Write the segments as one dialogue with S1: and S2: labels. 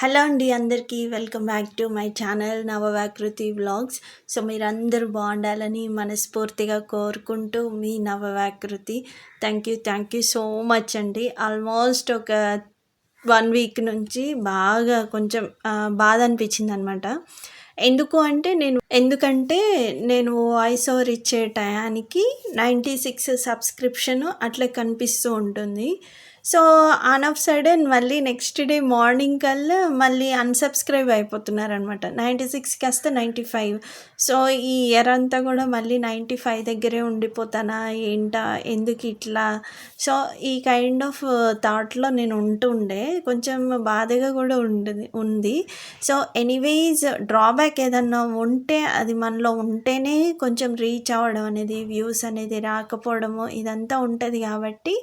S1: Hello అండి అందరికీ welcome back to my channel Navavakruti vlogs. So మీరందరూ బాగుండాలని మనస్ఫూర్తిగా కోరుకుంటూ మీ Navavakruti thank you thank you so much అండి. ఆల్మోస్ట్ ఒక వన్ వీక్ నుంచి బాగా కొంచెం బాధ అనిపించింది అనమాట ఎందుకు అంటే నేను ఎందుకంటే నేను వాయిస్ ఓవర్ ఇచ్చే టయానికి నైంటీ సిక్స్ సబ్స్క్రిప్షన్ అట్లా కనిపిస్తూ ఉంటుంది. సో ఆన్ ఆఫ్ సడన్ మళ్ళీ నెక్స్ట్ డే మార్నింగ్ కల్లా మళ్ళీ అన్సబ్స్క్రైబ్ అయిపోతున్నారనమాట. నైంటీ సిక్స్ కాస్త నైంటీ ఫైవ్. సో ఈ ఇయర్ అంతా కూడా మళ్ళీ నైంటీ ఫైవ్ దగ్గరే ఉండిపోతానా? ఏంటా? ఎందుకు ఇట్లా? సో ఈ కైండ్ ఆఫ్ థాట్లో నేను ఉంటుండే. కొంచెం బాధగా కూడా ఉండదు ఉంది. సో ఎనీవేస్ డ్రాబ్యాక్ ఏదన్నా ఉంటే అది మనలో ఉంటేనే కొంచెం రీచ్ అవ్వడం అనేది వ్యూస్ అనేది రాకపోవడము ఇదంతా ఉంటుంది కాబట్టి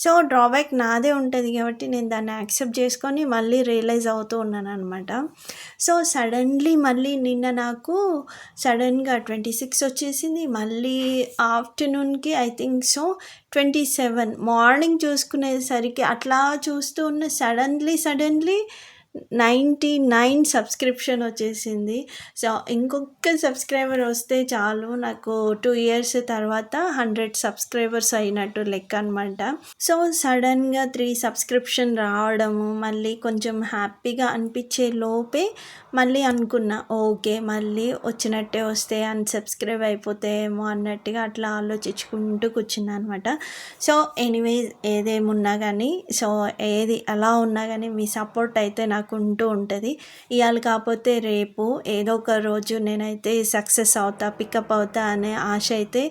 S1: సో డ్రాబ్యాక్ నాదే ఉంటుంది కాబట్టి నేను దాన్ని యాక్సెప్ట్ చేసుకొని మళ్ళీ రియలైజ్ అవుతూ ఉన్నాను అనమాట సో సడన్లీ మళ్ళీ నిన్న నాకు సడన్గా ట్వంటీ సిక్స్ వచ్చేసింది. మళ్ళీ ఆఫ్టర్నూన్కి I think so twenty seven morning చూసుకునేసరికి అట్లా చూస్తూ ఉన్న suddenly suddenly ninety nine subscription వచ్చేసింది. సో ఇంకొక సబ్స్క్రైబర్ వస్తే చాలు. నాకు టూ ఇయర్స్ తర్వాత హండ్రెడ్ సబ్స్క్రైబర్స్ అయినట్టు లెక్క అనమాట సో సడన్గా త్రీ సబ్స్క్రిప్షన్ రావడము మళ్ళీ కొంచెం హ్యాపీగా అనిపించే లోపే మళ్ళీ అనుకున్నా ఓకే మళ్ళీ వచ్చినట్టే వస్తే అన్సబ్స్క్రైబ్ అయిపోతేమో అన్నట్టుగా అట్లా ఆలోచించుకుంటూ కూర్చున్నా అనమాట సో ఎనీవేస్ ఏదేమున్నా కానీ సో ఏది ఎలా ఉన్నా కానీ మీ సపోర్ట్ అయితే నాకు నాకు ఉంటూ ఉంటుంది. ఇవాళ కాకపోతే రేపు ఏదో ఒక రోజు నేనైతే సక్సెస్ అవుతా పికప్ అవుతా అనే ఆశ అయితే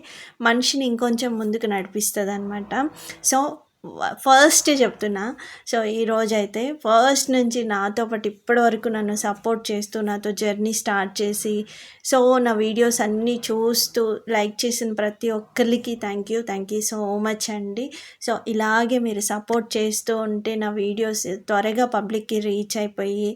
S1: మనిషిని ఇంకొంచెం ముందుకు నడిపిస్తుంది అనమాట సో ఫస్ట్ చెప్తున్నా. సో ఈరోజు అయితే ఫస్ట్ నుంచి నాతో పాటు ఇప్పటి వరకు నన్ను సపోర్ట్ చేస్తూ నాతో జర్నీ స్టార్ట్ చేసి సో నా వీడియోస్ అన్నీ చూస్తూ లైక్ చేసిన ప్రతి ఒక్కరికి thank you thank you so much అండి. సో ఇలాగే మీరు సపోర్ట్ చేస్తూ ఉంటే నా వీడియోస్ త్వరగా పబ్లిక్కి రీచ్ అయిపోయి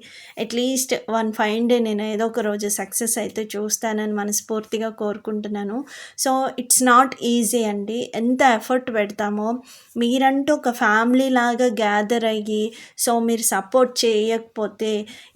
S1: అట్లీస్ట్ వన్ ఫైవ్ డే నేను ఏదో ఒక రోజు సక్సెస్ అయితే చూస్తానని మనస్ఫూర్తిగా కోరుకుంటున్నాను. సో ఇట్స్ నాట్ ఈజీ అండి. ఎంత ఎఫర్ట్ పెడతామో మీరంటే మీరంటూ ఒక ఫ్యామిలీ లాగా గ్యాదర్ అయ్యి సో మీరు సపోర్ట్ చేయకపోతే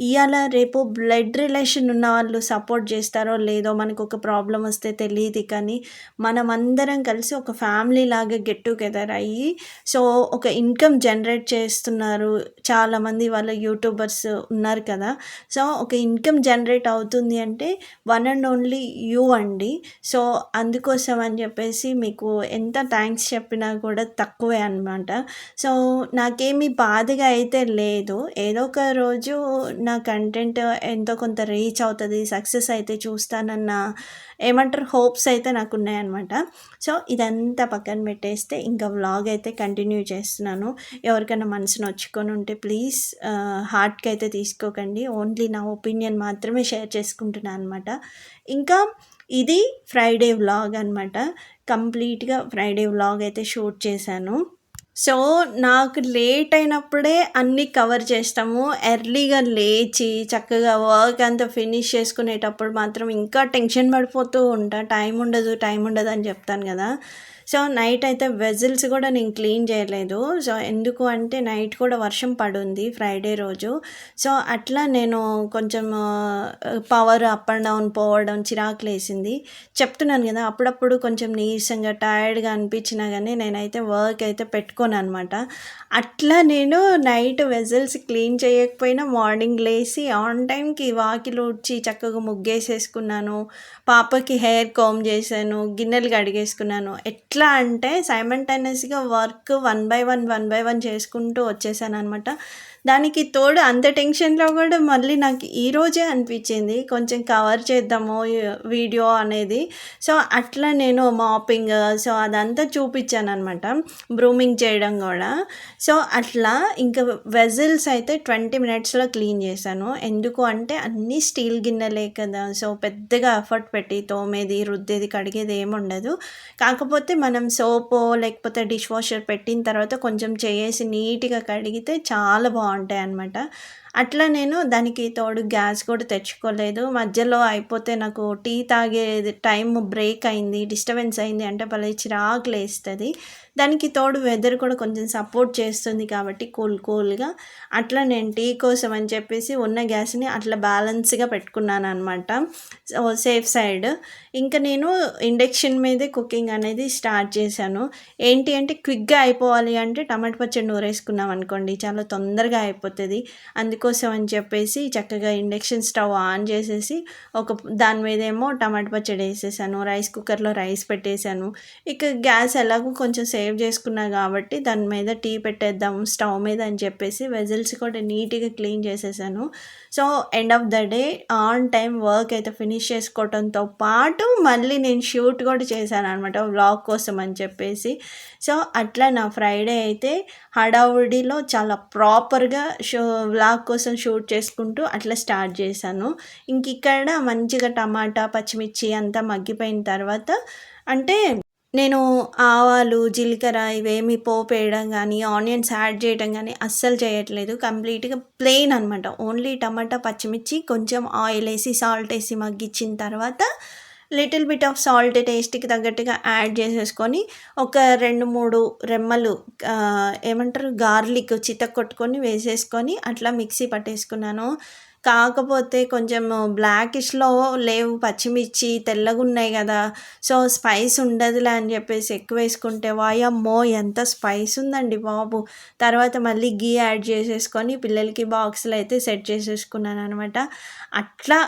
S1: ఇవాళ రేపు బ్లడ్ రిలేషన్ ఉన్న వాళ్ళు సపోర్ట్ చేస్తారో లేదో మనకు ఒక ప్రాబ్లం వస్తే తెలియదు కానీ మనం అందరం కలిసి ఒక ఫ్యామిలీ లాగా గెట్ టుగెదర్ అయ్యి సో ఒక ఇన్కమ్ జనరేట్ చేస్తున్నారు. చాలామంది వాళ్ళ యూట్యూబర్స్ ఉన్నారు కదా. సో ఒక ఇన్కమ్ జనరేట్ అవుతుంది అంటే వన్ అండ్ ఓన్లీ యూ అండి. సో అందుకోసం అని చెప్పేసి మీకు ఎంత థ్యాంక్స్ చెప్పినా కూడా తక్కువే అనమాట అనమాట సో నాకేమీ బాధగా అయితే లేదు. ఏదో ఒక రోజు నా కంటెంట్ ఎంతో కొంత రీచ్ అవుతుంది సక్సెస్ అయితే చూస్తానన్న ఏమంటారు హోప్స్ అయితే నాకు ఉన్నాయన్నమాట సో ఇదంతా పక్కన పెట్టేస్తే ఇంకా వ్లాగ్ అయితే కంటిన్యూ చేస్తున్నాను. ఎవరికైనా మనసు నొచ్చుకొని ఉంటే ప్లీజ్ హార్ట్కి అయితే తీసుకోకండి. ఓన్లీ నా ఒపీనియన్ మాత్రమే షేర్ చేసుకుంటున్నాను అనమాట ఇంకా ఇది ఫ్రైడే వ్లాగ్ అనమాట కంప్లీట్గా ఫ్రైడే వ్లాగ్ అయితే షూట్ చేశాను. సో నాకు లేట్ అయినప్పుడే అన్నీ కవర్ చేస్తాము. ఎర్లీగా లేచి చక్కగా వర్క్ అంతా ఫినిష్ చేసుకునేటప్పుడు మాత్రం ఇంకా టెన్షన్ పడిపోతూ ఉంటా. టైం ఉండదు టైం ఉండదు అని చెప్తాను కదా. సో నైట్ అయితే వెజిల్స్ కూడా నేను క్లీన్ చేయలేదు. సో ఎందుకు అంటే నైట్ కూడా వర్షం పడుంది ఫ్రైడే రోజు. సో అట్లా నేను కొంచెం పవర్ అప్ అండ్ డౌన్ పోవడం చిరాకు లేసింది చెప్తున్నాను కదా అప్పుడప్పుడు కొంచెం నీరసంగా టైర్డ్గా అనిపించినా కానీ నేనైతే వర్క్ అయితే పెట్టుకోను అనమాట అట్లా నేను నైట్ వెజల్స్ క్లీన్ చేయకపోయినా మార్నింగ్ లేచి ఆన్ టైంకి వాకిలు ఉడ్చి చక్కగా ముగ్గేసేసుకున్నాను. పాపకి హెయిర్ కోమ్ చేశాను గిన్నెలు కడిగేసుకున్నాను. ఎట్లా ఎట్లా అంటే సైమంటైనస్గా work one by one one by one చేసుకుంటూ వచ్చేసాను అనమాట దానికి తోడు అంత టెన్షన్లో కూడా మళ్ళీ నాకు ఈరోజే అనిపించింది. కొంచెం కవర్ చేద్దాము వీడియో అనేది. సో అట్లా నేను మాపింగ్ సో అదంతా చూపించాను అనమాట బ్రూమింగ్ చేయడం కూడా. సో అట్లా ఇంకా వెజిల్స్ అయితే ట్వంటీ మినిట్స్లో క్లీన్ చేశాను. ఎందుకు అంటే అన్నీ స్టీల్ గిన్నెలే కదా. సో పెద్దగా ఎఫర్ట్ పెట్టి తోమేది రుద్దేది కడిగేది ఏముండదు. కాకపోతే మనం సోపు లేకపోతే డిష్ వాషర్ పెట్టిన తర్వాత కొంచెం చేసి నీట్గా కడిగితే చాలా బాగుంటాయి అనమాట అట్లా నేను దానికి తోడు గ్యాస్ కూడా తెచ్చుకోలేదు. మధ్యలో అయిపోతే నాకు టీ తాగే టైం బ్రేక్ అయింది డిస్టర్బెన్స్ అయింది అంటే భలే చిరాకు లేస్తుంది దానికి తోడు వెదర్ కూడా కొంచెం సపోర్ట్ చేస్తుంది కాబట్టి కూల్ కూల్గా అట్లా నేను టీ కోసం అని చెప్పేసి ఉన్న గ్యాస్ని అట్లా బ్యాలెన్స్గా పెట్టుకున్నాను అనమాట సేఫ్ సైడ్ ఇంకా నేను ఇండక్షన్ మీదే కుకింగ్ అనేది స్టార్ట్ చేశాను. ఏంటి అంటే క్విక్గా అయిపోవాలి అంటే టమాటా పచ్చడి నూరేసుకున్నాం అనుకోండి చాలా తొందరగా అయిపోతుంది. అందుకోసం అని చెప్పేసి చక్కగా ఇండక్షన్ స్టవ్ ఆన్ చేసేసి ఒక దాని మీద ఏమో టమాటా పచ్చడి వేసేసాను. రైస్ కుక్కర్లో రైస్ పెట్టేశాను ఇక గ్యాస్ ఎలాగో కొంచెం సేవ్ చేసుకున్నా కాబట్టి దాని మీద టీ పెట్టేద్దాం స్టవ్ మీద అని చెప్పేసి వెజిల్స్ కూడా నీట్గా క్లీన్ చేసేసాను. So end of the day on time work అయితే ఫినిష్ చేసుకోవడంతో పాటు మళ్ళీ నేను షూట్ కూడా చేశాను అనమాట వ్లాగ్ కోసం అని చెప్పేసి. సో అట్లా నా ఫ్రైడే అయితే హడావుడిలో చాలా ప్రాపర్గా షో వ్లాగ్ కోసం షూట్ చేసుకుంటూ అట్లా స్టార్ట్ చేశాను. ఇంక ఇక్కడ మంచిగా టమాటా పచ్చిమిర్చి అంతా మగ్గిపోయిన తర్వాత అంటే నేను ఆవాలు జీలకర్ర ఇవేమి పోపు వేయడం కానీ ఆనియన్స్ యాడ్ చేయడం కానీ అస్సలు చేయట్లేదు. కంప్లీట్గా ప్లెయిన్ అనమాట ఓన్లీ టమాటా పచ్చిమిర్చి కొంచెం ఆయిల్ వేసి సాల్ట్ వేసి మగ్గించిన తర్వాత లిటిల్ బిట్ ఆఫ్ సాల్ట్ టేస్ట్కి తగ్గట్టుగా యాడ్ చేసేసుకొని ఒక రెండు మూడు రెమ్మలు ఏమంటారు గార్లిక్ చితక్ కొట్టుకొని వేసేసుకొని అట్లా మిక్సీ పట్టేసుకున్నాను. కాకపోతే కొంచెం బ్లాకిష్లో లేవు పచ్చిమిర్చి తెల్లగా ఉన్నాయి కదా. సో స్పైస్ ఉండదులే అని చెప్పేసి ఎక్కువ వేసుకుంటే వాయమ్మో ఎంత స్పైస్ ఉందండి బాబు. తర్వాత మళ్ళీ గీ యాడ్ చేసేసుకొని పిల్లలకి బాక్స్లో అయితే సెట్ చేసేసుకున్నాను అనమాట. అట్లా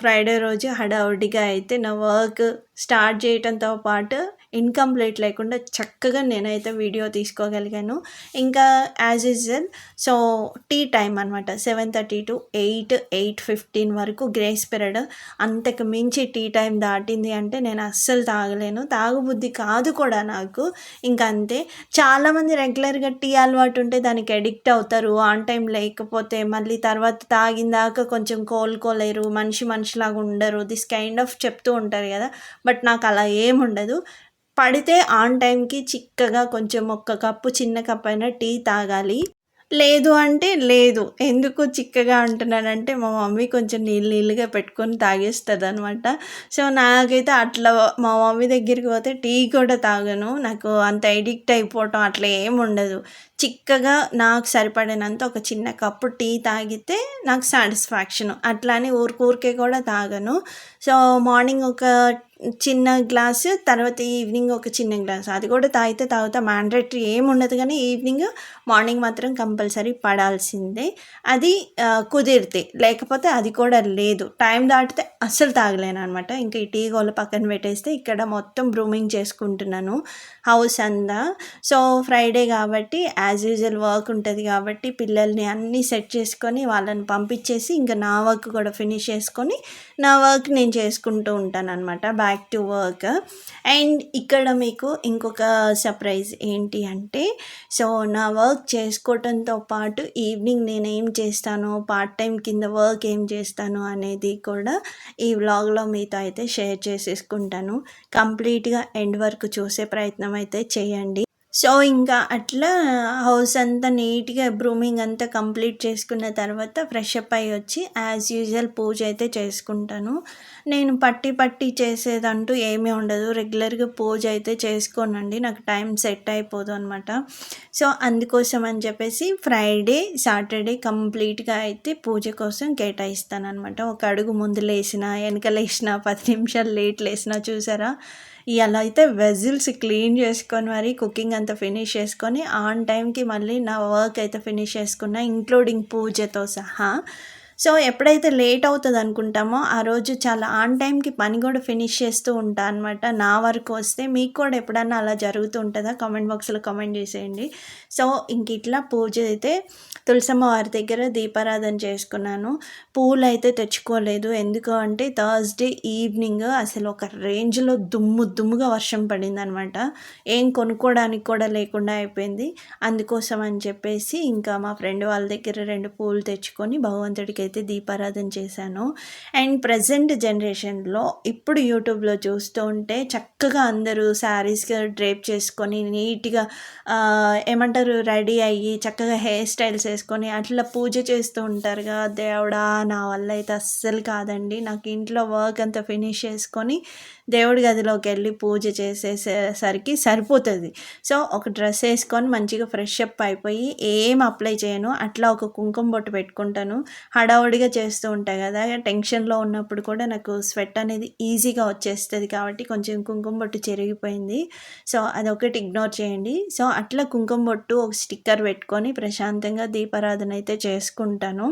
S1: ఫ్రైడే రోజు హడావుడిగా అయితే నా వర్క్ స్టార్ట్ చేయడంతో పాటు ఇన్కంప్లీట్ లేకుండా చక్కగా నేనైతే వీడియో తీసుకోగలిగాను. ఇంకా as usual so tea time అనమాట seven thirty to eight eight fifteen వరకు గ్రేస్ పీరియడ్. అంతకు మించి టీ టైం దాటింది అంటే నేను అస్సలు తాగలేను. తాగుబుద్ధి కాదు కూడా నాకు. ఇంకా అంతే. చాలామంది రెగ్యులర్గా టీ అలవాటు ఉంటే దానికి అడిక్ట్ అవుతారు. ఆన్ టైం లేకపోతే మళ్ళీ తర్వాత తాగిందాక కొంచెం కోలుకోలేరు. మనిషి మనిషిలాగా ఉండరు. దిస్ కైండ్ ఆఫ్ చెప్తూ ఉంటారు కదా. బట్ నాకు అలా ఏముండదు పడితే ఆన్ టైంకి చిక్కగా కొంచెం ఒక్క కప్పు చిన్న కప్ అయినా టీ తాగాలి. లేదు అంటే లేదు. ఎందుకు చిక్కగా అంటున్నానంటే మా మమ్మీ కొంచెం నీళ్ళు నీళ్ళుగా పెట్టుకొని తాగేస్తుంది అనమాట సో నాకైతే అట్లా మా మమ్మీ దగ్గరికి పోతే టీ కూడా తాగను. నాకు అంత ఎడిక్ట్ అయిపోవటం అట్లా ఏం ఉండదు. చిక్కగా నాకు సరిపడినంత ఒక చిన్న కప్పు టీ తాగితే నాకు సాటిస్ఫాక్షన్. అట్లానే ఊరికి ఊరికే కూడా తాగను. సో మార్నింగ్ ఒక చిన్న గ్లాస్ తర్వాత ఈవినింగ్ ఒక చిన్న గ్లాస్. అది కూడా తాగితే తాగుతా. మ్యాండేటరీ ఏముండదు ఉండదు కానీ ఈవినింగ్ మార్నింగ్ మాత్రం కంపల్సరీ పడాల్సిందే. అది కుదిరితే. లేకపోతే అది కూడా లేదు. టైం దాటితే అస్సలు తాగలేను అనమాట ఇంకా ఈ టీ గోల పక్కన పెట్టేస్తే ఇక్కడ మొత్తం బ్రూమింగ్ చేసుకుంటున్నాను. హౌస్ అంతా. సో ఫ్రైడే కాబట్టి యాజ్ యూజువల్ వర్క్ ఉంటుంది కాబట్టి పిల్లల్ని అన్నీ సెట్ చేసుకొని వాళ్ళని పంపించేసి ఇంకా నా వర్క్ కూడా ఫినిష్ చేసుకొని నా వర్క్ నేను చేసుకుంటూ ఉంటాను అనమాట బ్యాక్ టు వర్క్ అండ్ ఇక్కడ మీకు ఇంకొక సర్ప్రైజ్ ఏంటి అంటే సో నా వర్క్ చేసుకోవటంతో పాటు ఈవినింగ్ నేను ఏం చేస్తాను పార్ట్ టైం కింద వర్క్ ఏం చేస్తాను అనేది కూడా ఈ వ్లాగ్లో మీతో అయితే షేర్ చేసేసుకుంటాను. కంప్లీట్గా ఎండ్ వరకు చూసే ప్రయత్నం అయితే చేయండి. సో ఇంకా అట్లా హౌస్ అంతా నీట్గా బ్రూమింగ్ అంతా కంప్లీట్ చేసుకున్న తర్వాత ఫ్రెష్ అప్ అయ్యి వచ్చి యాజ్ యూజువల్ పూజ అయితే చేసుకుంటాను. నేను పట్టి పట్టి చేసేదంటూ ఏమీ ఉండదు. రెగ్యులర్గా పూజ అయితే చేసుకోనండి. నాకు టైం సెట్ అయిపోదు అనమాట సో అందుకోసం అని చెప్పేసి ఫ్రైడే సాటర్డే కంప్లీట్గా అయితే పూజ కోసం కేటాయిస్తాను అనమాట ఒక అడుగు ముందు లేచినా వెనక లేచిన పది నిమిషాలు లేట్ లేచిన చూసారా? ఇలా అయితే వెజిల్స్ క్లీన్ చేసుకొని మరి కుకింగ్ అంతా ఫినిష్ చేసుకొని ఆన్ టైంకి మళ్ళీ నా వర్క్ అయితే ఫినిష్ చేసుకున్నా ఇంక్లూడింగ్ పూజతో సహా. సో ఎప్పుడైతే లేట్ అవుతుంది అనుకుంటామో ఆ రోజు చాలా ఆన్ టైంకి పని కూడా ఫినిష్ చేస్తూ ఉంటా అనమాట నా వరకు వస్తే మీకు కూడా ఎప్పుడన్నా అలా జరుగుతూ ఉంటుందా? కామెంట్ బాక్స్లో కామెంట్ చేసేయండి. సో ఇంక ఇట్లా పూజ అయితే తులసమ్మ వారి దగ్గర దీపారాధన చేసుకున్నాను. పూలు అయితే తెచ్చుకోలేదు. ఎందుకు అంటే థర్స్డే ఈవినింగ్ అసలు ఒక రేంజ్లో దుమ్ము దుమ్ముగా వర్షం పడింది అనమాట ఏం కొనుక్కోవడానికి కూడా లేకుండా అయిపోయింది. అందుకోసం అని చెప్పేసి ఇంకా మా ఫ్రెండ్ వాళ్ళ దగ్గర రెండు పూలు తెచ్చుకొని భగవంతుడికి అయితే దీపారాధన చేశాను. అండ్ ప్రజెంట్ జనరేషన్లో ఇప్పుడు యూట్యూబ్లో చూస్తూ ఉంటే చక్కగా అందరూ శారీస్ డ్రేప్ చేసుకొని నీట్గా ఏమంటారు రెడీ అయ్యి చక్కగా హెయిర్ స్టైల్స్ వేసుకొని అట్లా పూజ చేస్తూ ఉంటారు కదా దేవుడా నా వల్ల అయితే అస్సలు కాదండి. నాకు ఇంట్లో వర్క్ అంతా ఫినిష్ చేసుకొని దేవుడి గదిలోకి వెళ్ళి పూజ చేసేసరికి సరిపోతుంది. సో ఒక డ్రెస్ వేసుకొని మంచిగా ఫ్రెష్ అప్ అయిపోయి ఏం అప్లై చేయను. అట్లా ఒక కుంకుమ బొట్టు పెట్టుకుంటాను. హడావుడిగా చేస్తూ ఉంటాయి కదా టెన్షన్లో ఉన్నప్పుడు కూడా నాకు స్వెట్ అనేది ఈజీగా వచ్చేస్తుంది కాబట్టి కొంచెం కుంకుమ బొట్టు చెరిగిపోయింది. సో అదొకటి ఇగ్నోర్ చేయండి. సో అట్లా కుంకుమ బొట్టు ఒక స్టిక్కర్ పెట్టుకొని ప్రశాంతంగా దీపారాధన అయితే చేసుకుంటాను.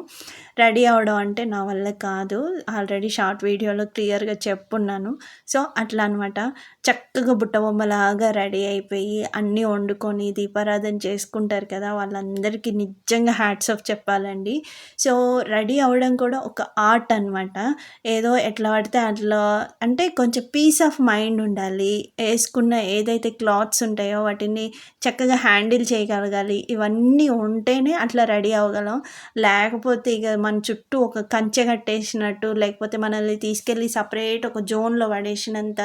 S1: రెడీ అవడం అంటే నా వల్ల కాదు. ఆల్రెడీ షార్ట్ వీడియోలో క్లియర్గా చెప్పున్నాను. సో అట్లా అనమాట చక్కగా బుట్ట బొమ్మలాగా రెడీ అయిపోయి అన్నీ వండుకొని దీపారాధన చేసుకుంటారు కదా వాళ్ళందరికీ నిజంగా హ్యాట్స్ ఆఫ్ చెప్పాలండి. సో రెడీ అవ్వడం కూడా ఒక ఆర్ట్ అనమాట ఏదో ఎట్లా పడితే అట్లా అంటే కొంచెం పీస్ ఆఫ్ మైండ్ ఉండాలి. వేసుకున్న ఏదైతే క్లాత్స్ ఉంటాయో వాటిని చక్కగా హ్యాండిల్ చేయగలగాలి. ఇవన్నీ ఉంటేనే అట్లా రెడీ అవ్వగలం. లేకపోతే ఇక మన చుట్టూ ఒక కంచె కట్టేసినట్టు లేకపోతే మనల్ని తీసుకెళ్ళి సపరేట్ ఒక జోన్లో పడేసినంత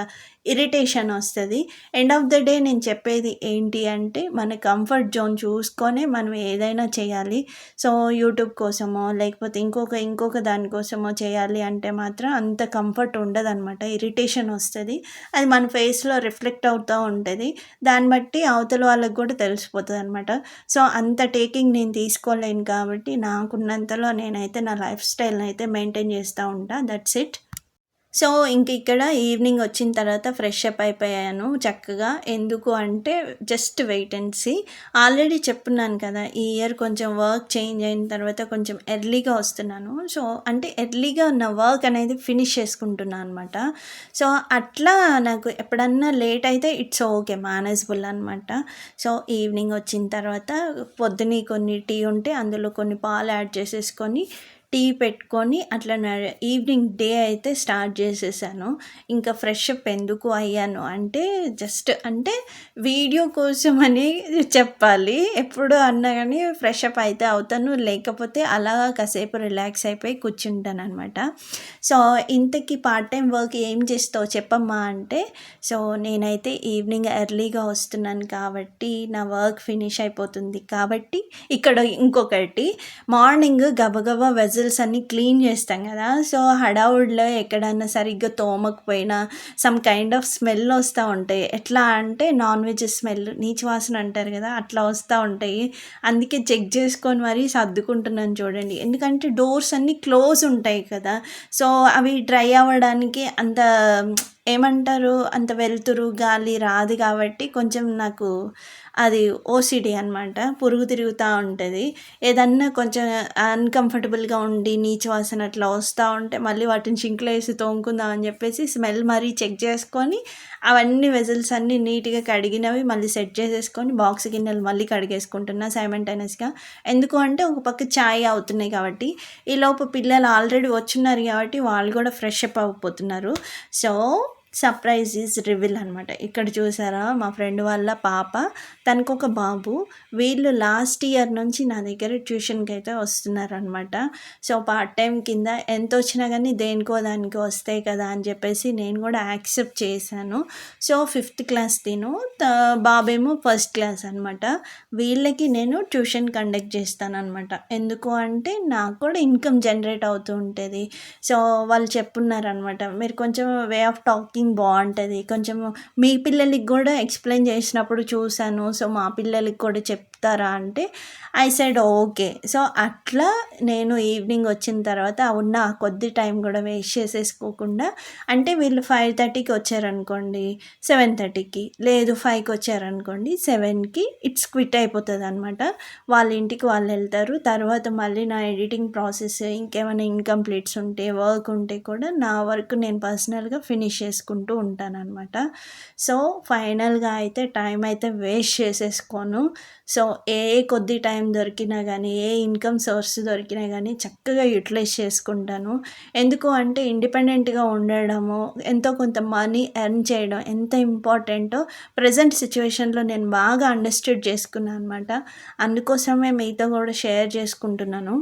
S1: ఇరిటేషన్ వస్తుంది. ఎండ్ ఆఫ్ ద డే నేను చెప్పేది ఏంటి అంటే మన కంఫర్ట్ జోన్ చూసుకొని మనం ఏదైనా చేయాలి. సో యూట్యూబ్ కోసమో లేకపోతే ఇంకొక ఇంకొక దానికోసమో చేయాలి అంటే మాత్రం అంత కంఫర్ట్ ఉండదన్నమాట. ఇరిటేషన్ వస్తుంది. అది మన ఫేస్లో రిఫ్లెక్ట్ అవుతూ ఉంటుంది. దాన్ని బట్టి అవతల వాళ్ళకి కూడా తెలిసిపోతుంది అనమాట సో అంత టేకింగ్ నేను తీసుకోలేను కాబట్టి నాకున్నంతలో నేనైతే నా లైఫ్ స్టైల్ని అయితే మెయింటైన్ చేస్తూ ఉంటా. దట్స్ ఇట్ సో ఇంక ఇక్కడ ఈవినింగ్ వచ్చిన తర్వాత ఫ్రెష్ అప్ అయిపోయాను చక్కగా. ఎందుకు అంటే just wait and see. Already చెప్పున్నాను కదా ఈ ఇయర్ కొంచెం వర్క్ చేంజ్ అయిన తర్వాత కొంచెం ఎర్లీగా వస్తున్నాను. సో అంటే ఎర్లీగా ఉన్న వర్క్ అనేది ఫినిష్ చేసుకుంటున్నాను అనమాట సో అట్లా నాకు ఎప్పుడన్నా లేట్ అయితే ఇట్స్ ఓకే మేనేజబుల్ అనమాట సో ఈవినింగ్ వచ్చిన తర్వాత పొద్దున కొన్ని టీ ఉంటే అందులో కొన్ని పాలు యాడ్ చేసేసుకొని టీ పెట్టుకొని అట్లా ఈవినింగ్ డే అయితే స్టార్ట్ చేసేసాను. ఇంకా ఫ్రెష్ అప్ ఎందుకు అయ్యాను అంటే జస్ట్ అంటే వీడియో కోసం అని చెప్పాలి. ఎప్పుడు అన్నా కానీ ఫ్రెష్ అప్ అయితే అవుతాను. లేకపోతే అలా కాసేపు రిలాక్స్ అయిపోయి కూర్చుంటాను అనమాట సో ఇంతకీ పార్ట్ టైం వర్క్ ఏం చేస్తావు చెప్పమ్మా అంటే సో నేనైతే ఈవినింగ్ ఎర్లీగా వస్తున్నాను కాబట్టి నా వర్క్ ఫినిష్ అయిపోతుంది. కాబట్టి ఇక్కడ ఇంకొకటి మార్నింగ్ గబగబా వెజ్ వెజల్స్ అన్నీ క్లీన్ చేస్తాం కదా. సో హడావుడిలో ఎక్కడన్నా సరిగ్గా తోమకపోయినా సమ్ కైండ్ ఆఫ్ స్మెల్ వస్తూ ఉంటాయి. ఎట్లా అంటే నాన్ వెజ్ స్మెల్ నీచు వాసన అంటారు కదా అట్లా వస్తూ ఉంటాయి. అందుకే చెక్ చేసుకొని మరీ సర్దుకుంటున్నాను చూడండి. ఎందుకంటే డోర్స్ అన్నీ క్లోజ్ ఉంటాయి కదా. సో అవి డ్రై అవ్వడానికి అంత ఏమంటారు అంత వెలుతురు గాలి రాదు కాబట్టి కొంచెం నాకు అది ఓసిడి అనమాట పురుగు తిరుగుతూ ఉంటుంది. ఏదన్నా కొంచెం అన్కంఫర్టబుల్గా ఉండి నీచు వాసన అట్లా వస్తూ ఉంటే మళ్ళీ వాటిని సింక్లో వేసి తోముకుందాం అని చెప్పేసి స్మెల్ మరీ చెక్ చేసుకొని అవన్నీ వెజల్స్ అన్నీ నీట్గా కడిగినవి మళ్ళీ సెట్ చేసేసుకొని బాక్స్ గిన్నెలు మళ్ళీ కడిగేసుకుంటున్నా సైమెంటైనస్గా ఎందుకు అంటే ఒక పక్క ఛాయ్ అవుతున్నాయి కాబట్టి ఈ పిల్లలు ఆల్రెడీ వచ్చున్నారు కాబట్టి వాళ్ళు కూడా ఫ్రెష్ అప్ అవ్వబోతున్నారు. సో సర్ప్రైజ్ ఈజ్ రివిల్ అనమాట ఇక్కడ చూసారా మా ఫ్రెండ్ వాళ్ళ పాప తనకు ఒక బాబు వీళ్ళు లాస్ట్ ఇయర్ నుంచి నా దగ్గర ట్యూషన్కి అయితే వస్తున్నారనమాట సో పార్ట్ టైం కింద ఎంత వచ్చినా కానీ దేనికో దానికి వస్తాయి కదా అని చెప్పేసి నేను కూడా యాక్సెప్ట్ చేశాను. సో ఫిఫ్త్ క్లాస్ తిను బాబేమో ఫస్ట్ క్లాస్ అనమాట వీళ్ళకి నేను ట్యూషన్ కండక్ట్ చేస్తానమాట ఎందుకు అంటే నాకు కూడా ఇన్కమ్ జనరేట్ అవుతూ ఉంటుంది. సో వాళ్ళు చెప్పున్నారనమాట మీరు కొంచెం వే ఆఫ్ టాకింగ్ వర్కింగ్ బాగుంటుంది. కొంచెం మీ పిల్లలకి కూడా ఎక్స్ప్లెయిన్ చేసినప్పుడు చూశాను. సో మా పిల్లలకి కూడా చెప్తారా అంటే ఐ సైడ్ ఓకే. సో అట్లా నేను ఈవినింగ్ వచ్చిన తర్వాత ఉన్న కొద్ది టైం కూడా వేస్ట్ చేసేసుకోకుండా అంటే వీళ్ళు ఫైవ్ థర్టీకి వచ్చారనుకోండి సెవెన్ థర్టీకి. లేదు ఫైవ్కి వచ్చారనుకోండి సెవెన్కి ఇట్స్ క్విట్ అయిపోతుంది అనమాట వాళ్ళ ఇంటికి వాళ్ళు వెళ్తారు. తర్వాత మళ్ళీ నా ఎడిటింగ్ ప్రాసెస్ ఇంకేమైనా ఇన్కంప్లీట్స్ ఉంటే వర్క్ ఉంటే కూడా నా వర్క్ నేను పర్సనల్గా ఫినిష్ చేసుకుంటాను చేసుకుంటూ ఉంటానన్నమాట. సో ఫైనల్గా అయితే టైం అయితే వేస్ట్ చేసేసుకోను. సో ఏ కొద్ది టైం దొరికినా కానీ ఏ ఇన్కమ్ సోర్స్ దొరికినా కానీ చక్కగా యూటిలైజ్ చేసుకుంటాను. ఎందుకు అంటే ఇండిపెండెంట్గా ఉండడము ఎంతో కొంత మనీ ఎర్న్ చేయడం ఎంత ఇంపార్టెంటో ప్రజెంట్ సిచ్యువేషన్లో నేను బాగా అండర్స్టాండ్ చేసుకున్నాను అనమాట అందుకోసమే మీతో కూడా షేర్ చేసుకుంటున్నాను.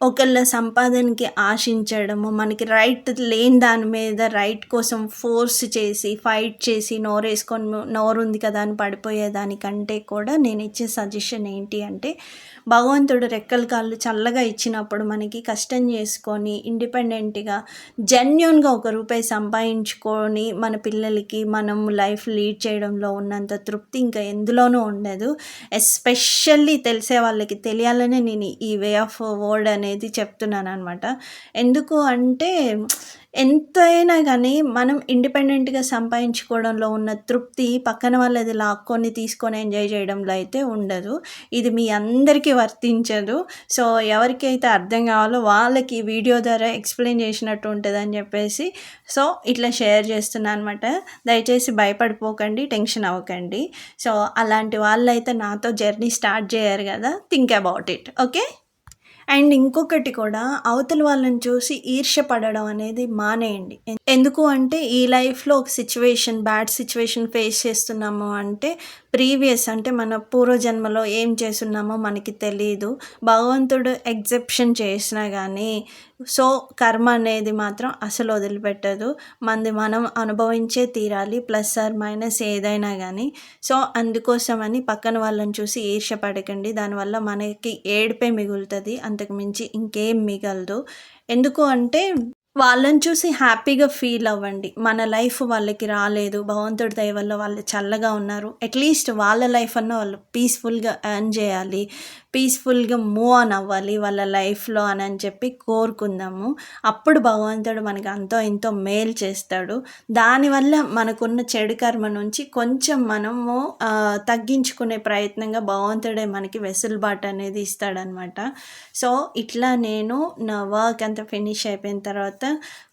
S1: ఒకళ్ళ సంపాదనకి ఆశించడము మనకి రైట్ లేని దాని మీద రైట్ కోసం ఫోర్స్ చేసి ఫైట్ చేసి నోరేసుకొని నోరు ఉంది కదా అని పడిపోయేదానికంటే కూడా నేను ఇచ్చే సజెషన్ ఏంటి అంటే భగవంతుడు రెక్కల కాళ్ళు చల్లగా ఇచ్చినప్పుడు మనకి కష్టం చేసుకొని ఇండిపెండెంట్గా జెన్యున్గా ఒక రూపాయి సంపాదించుకొని మన పిల్లలకి మనం లైఫ్ లీడ్ చేయడంలో ఉన్నంత తృప్తి ఇంకా ఎందులోనూ ఉండదు. ఎస్పెషల్లీ తెలిసే వాళ్ళకి తెలియాలనే నేను ఈ వే ఆఫ్ వర్డ్ అనేది చెప్తున్నాను అనమాట ఎందుకు అంటే ఎంతైనా కానీ మనం ఇండిపెండెంట్గా సంపాదించుకోవడంలో ఉన్న తృప్తి పక్కన వాళ్ళది లాక్కొని తీసుకొని ఎంజాయ్ చేయడంలో అయితే ఉండదు. ఇది మీ అందరికీ వర్తించదు. సో ఎవరికైతే అర్థం కావాలో వాళ్ళకి వీడియో ద్వారా ఎక్స్ప్లెయిన్ చేసినట్టు ఉంటుంది అని చెప్పేసి సో ఇట్లా షేర్ చేస్తున్నాను అనమాట దయచేసి భయపడిపోకండి టెన్షన్ అవ్వకండి. సో అలాంటి వాళ్ళైతే నాతో జర్నీ స్టార్ట్ చేయరు కదా think about it. Okay? And ఇంకొకటి కూడా అవతల వాళ్ళని చూసి ఈర్ష్య పడడం అనేది మానేయండి. ఎందుకు అంటే ఈ లైఫ్లో ఒక సిచ్యువేషన్ బ్యాడ్ సిచ్యువేషన్ ఫేస్ చేస్తున్నాము అంటే ప్రీవియస్ అంటే మన పూర్వజన్మలో ఏం చేస్తున్నామో మనకి తెలియదు భగవంతుడు ఎగ్జెప్షన్ చేసినా కానీ సో కర్మ అనేది మాత్రం అసలు వదిలిపెట్టదు. మంది మనం అనుభవించే తీరాలి ప్లస్ ఆర్ మైనస్ ఏదైనా కానీ సో అందుకోసమని పక్కన వాళ్ళని చూసి ఈర్ష పడకండి. దానివల్ల మనకి ఏడిపే మిగులుతుంది. అంతకుమించి ఇంకేం మిగలదు. ఎందుకు అంటే వాళ్ళని చూసి హ్యాపీగా ఫీల్ అవ్వండి. మన లైఫ్ వాళ్ళకి రాలేదు. భగవంతుడి దయ వల్ల వాళ్ళు చల్లగా ఉన్నారు. అట్లీస్ట్ వాళ్ళ లైఫ్ అన్న వాళ్ళు పీస్ఫుల్గా ఎర్న్ చేయాలి. పీస్ఫుల్గా మూవ్ ఆన్ అవ్వాలి వాళ్ళ లైఫ్లో అని అని చెప్పి కోరుకుందాము. అప్పుడు భగవంతుడు మనకి అంతో ఎంతో మేలు చేస్తాడు. దానివల్ల మనకున్న చెడు కర్మ నుంచి కొంచెం మనము తగ్గించుకునే ప్రయత్నంగా భగవంతుడే మనకి వెసులుబాటు అనేది ఇస్తాడనమాట సో ఇట్లా నేను నా వర్క్ అంతా ఫినిష్ అయిపోయిన తర్వాత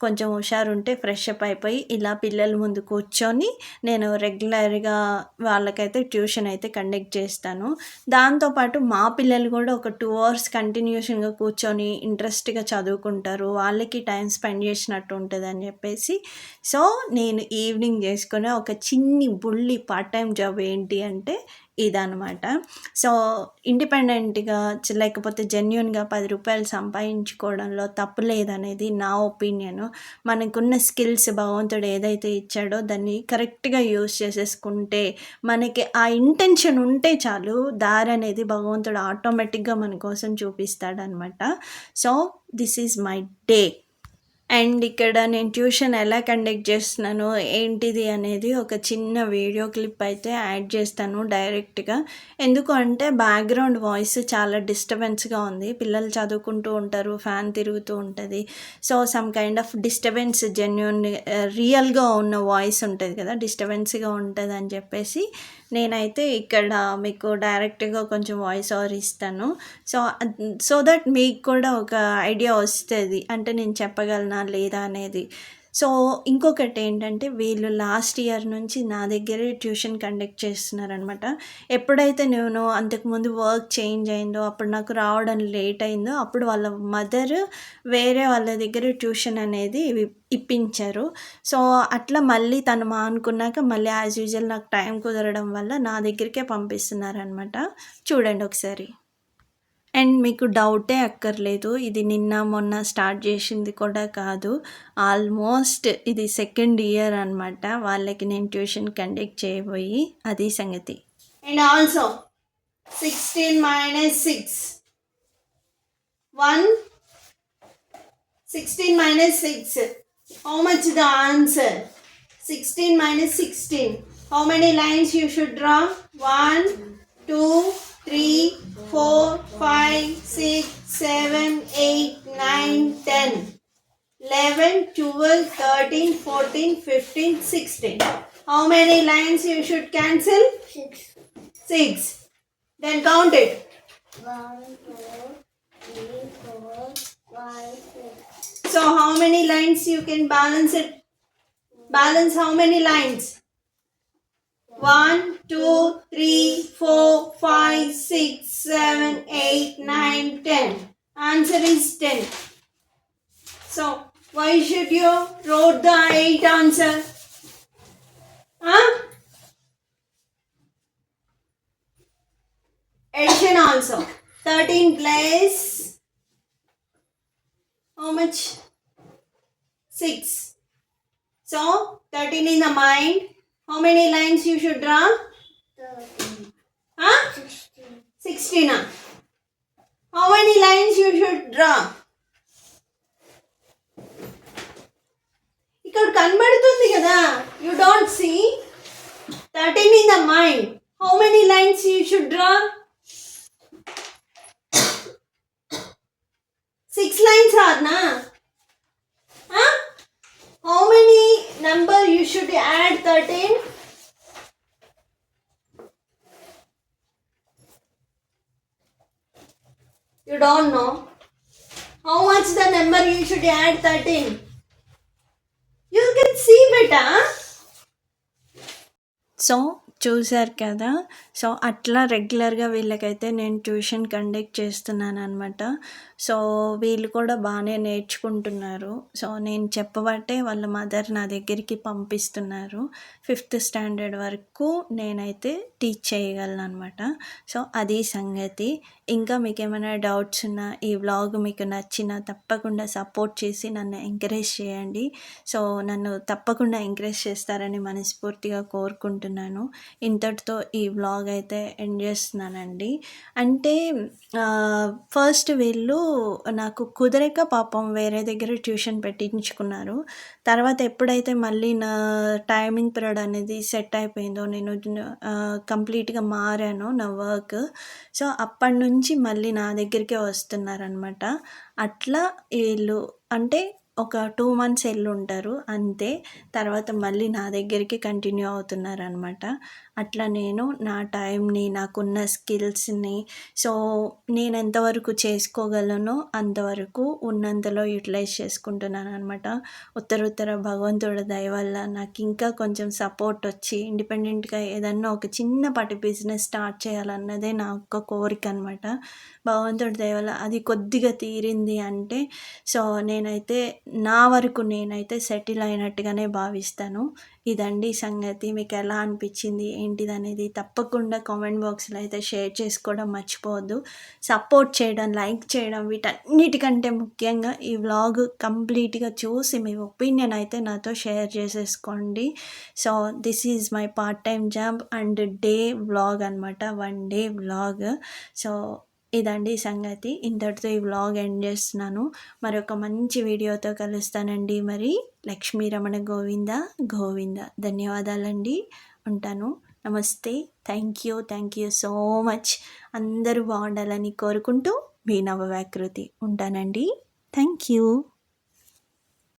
S1: కొంచెం హుషారుంటే ఫ్రెష్ అప్ అయిపోయి ఇలా పిల్లల ముందు కూర్చొని నేను రెగ్యులర్గా వాళ్ళకైతే ట్యూషన్ అయితే కండక్ట్ చేస్తాను. దాంతోపాటు మా పిల్లలు కూడా ఒక టూ అవర్స్ కంటిన్యూషన్గా కూర్చొని ఇంట్రెస్ట్గా చదువుకుంటారు. వాళ్ళకి టైం స్పెండ్ చేసినట్టు ఉంటుంది అని చెప్పేసి. సో నేను ఈవినింగ్ చేసుకునే ఒక చిన్ని బుల్లి పార్ట్ టైం జాబ్ ఏంటి అంటే ఇదనమాట సో ఇండిపెండెంట్గా లేకపోతే జెన్యున్గా పది రూపాయలు సంపాదించుకోవడంలో తప్పు లేదనేది నా ఒపీనియన్. మనకున్న స్కిల్స్ భగవంతుడు ఏదైతే ఇచ్చాడో దాన్ని కరెక్ట్గా యూస్ చేసేసుకుంటే మనకి ఆ ఇంటెన్షన్ ఉంటే చాలు దారి అనేది భగవంతుడు ఆటోమేటిక్గా మన కోసం చూపిస్తాడనమాట so this is my day. And ఇక్కడ నేను ట్యూషన్ ఎలా కండక్ట్ చేస్తున్నాను ఏంటిది అనేది ఒక చిన్న వీడియో క్లిప్ అయితే యాడ్ చేస్తాను డైరెక్ట్గా. ఎందుకు అంటే బ్యాక్గ్రౌండ్ వాయిస్ చాలా డిస్టర్బెన్స్గా ఉంది. పిల్లలు చదువుకుంటూ ఉంటారు ఫ్యాన్ తిరుగుతూ ఉంటుంది. So some kind of disturbance genuine రియల్గా ఉన్న వాయిస్ ఉంటుంది కదా డిస్టర్బెన్స్గా ఉంటుంది అని చెప్పేసి నేనైతే ఇక్కడ మీకు డైరెక్ట్గా కొంచెం వాయిస్ ఓవర్ ఇస్తాను. సో సో దట్ మీకు కూడా ఒక ఐడియా వస్తుంది. అంటే నేను చెప్పగలను లేదా అనేది. సో ఇంకొకటి ఏంటంటే వీళ్ళు లాస్ట్ ఇయర్ నుంచి నా దగ్గరే ట్యూషన్ కండక్ట్ చేస్తున్నారనమాట. ఎప్పుడైతే నేను అంతకుముందు వర్క్ చేంజ్ అయిందో అప్పుడు నాకు రావడం లేట్ అయిందో అప్పుడు వాళ్ళ మదర్ వేరే వాళ్ళ దగ్గర ట్యూషన్ అనేది ఇప్పించారు. సో అట్లా మళ్ళీ తను మానుకున్నాక మళ్ళీ యాజ్ యూజువల్ నాకు టైం కుదరడం వల్ల నా దగ్గరికే పంపిస్తున్నారనమాట. చూడండి ఒకసారి. అండ్ మీకు డౌటే అక్కర్లేదు. ఇది నిన్న మొన్న స్టార్ట్ చేసింది కూడా కాదు. ఆల్మోస్ట్ ఇది సెకండ్ ఇయర్ అనమాట వాళ్ళకి నేను ట్యూషన్ కండక్ట్ చేయబోయి అది సంగతి. And also sixteen minus six. One. Sixteen minus six. How much the answer sixteen minus sixteen. How many lines you should draw one two three four, five, six, seven, eight, nine, ten, eleven, twelve, thirteen, fourteen, fifteen, sixteen. How many lines you should cancel?
S2: Six.
S1: Six. Then count it.
S2: One, two, three, four, five, six.
S1: So how many lines you can balance it? Balance how many lines? One, two, three, four, five, six, seven, eight, nine, ten. Answer is ten. So why should you wrote the eight answer? Huh? Addition also. 13 plus How much? 6. So, 13 in the mind. How many
S2: lines
S1: you
S2: should
S1: draw సిక్స్టీనా how many lines you should draw ఇక్కడ కనబడుతుంది కదా you don't see thirteen in the mind how many lines you should draw six lines రాదునా How many number you should add 13? You don't know. How much the number you should add 13? You can see better. So, చూశారు కదా. So అట్లా రెగ్యులర్గా వీళ్ళకైతే నేను tuition conduct చేస్తున్నాను అనమాట so వీళ్ళు కూడా బాగానే నేర్చుకుంటున్నారు. సో నేను చెప్పబట్టే వాళ్ళ మదర్ నా దగ్గరికి పంపిస్తున్నారు. ఫిఫ్త్ స్టాండర్డ్ వరకు నేనైతే టీచ్ చేయగలను అనమాట సో అది సంగతి. ఇంకా మీకు ఏమైనా డౌట్స్ ఉన్నా ఈ వ్లాగ్ మీకు నచ్చినా తప్పకుండా సపోర్ట్ చేసి నన్ను ఎంకరేజ్ చేయండి. సో నన్ను తప్పకుండా ఎంకరేజ్ చేస్తారని మనస్ఫూర్తిగా కోరుకుంటున్నాను. ఇంతటితో ఈ వ్లాగ్ అయితే ఎండ్ చేస్తున్నానండి. అంటే ఫస్ట్ వీళ్ళు నాకు కుదరక పాపం వేరే దగ్గర ట్యూషన్ పెట్టించుకున్నారు. తర్వాత ఎప్పుడైతే మళ్ళీ నా టైమింగ్ పీరియడ్ అనేది సెట్ అయిపోయిందో నేను కంప్లీట్గా మారాను నా వర్క్. సో అప్పటి నుంచి మళ్ళీ నా దగ్గరికే వస్తున్నారనమాట అట్లా వీళ్ళు అంటే ఒక టూ మంత్స్ వెళ్ళి ఉంటారు అంతే. తర్వాత మళ్ళీ నా దగ్గరికి కంటిన్యూ అవుతున్నారనమాట అట్లా నేను నా టైంని నాకున్న స్కిల్స్ని సో నేను ఎంతవరకు చేసుకోగలనో అంతవరకు ఉన్నంతలో యూటిలైజ్ చేసుకుంటున్నాను అనమాట ఉత్తర ఉత్తర భగవంతుడి దయ వల్ల నాకు ఇంకా కొంచెం సపోర్ట్ వచ్చి ఇండిపెండెంట్గా ఏదన్నా ఒక చిన్నపాటి బిజినెస్ స్టార్ట్ చేయాలన్నదే నా ఒక్క కోరిక అనమాట భగవంతుడి దయ వల్ల అది కొద్దిగా తీరింది అంటే సో నేనైతే నా వరకు నేనైతే సెటిల్ అయినట్టుగానే భావిస్తాను. ఇదండి సంగతి. మీకు ఎలా అనిపించింది? ఏంటిది అనేది తప్పకుండా కామెంట్ బాక్స్లో అయితే షేర్ చేసుకోవడం మర్చిపోవద్దు. సపోర్ట్ చేయడం లైక్ చేయడం వీటన్నిటికంటే ముఖ్యంగా ఈ వ్లాగ్ కంప్లీట్గా చూసి మీ ఒపీనియన్ అయితే నాతో షేర్ చేసేసుకోండి. So this is my part time job and day vlog అనమాట వన్ డే వ్లాగ్. సో ఇదండి సంగతి. ఇంతటితో ఈ వ్లాగ్ ఎండ్ చేస్తున్నాను. మరొక మంచి వీడియోతో కలుస్తానండి మరి. లక్ష్మీ రమణ గోవింద గోవింద. ధన్యవాదాలండి. ఉంటాను. నమస్తే. Thank you thank you so much అందరూ బాగుండాలని కోరుకుంటూ మీ నవవ్యాకృతి. ఉంటానండి. Thank you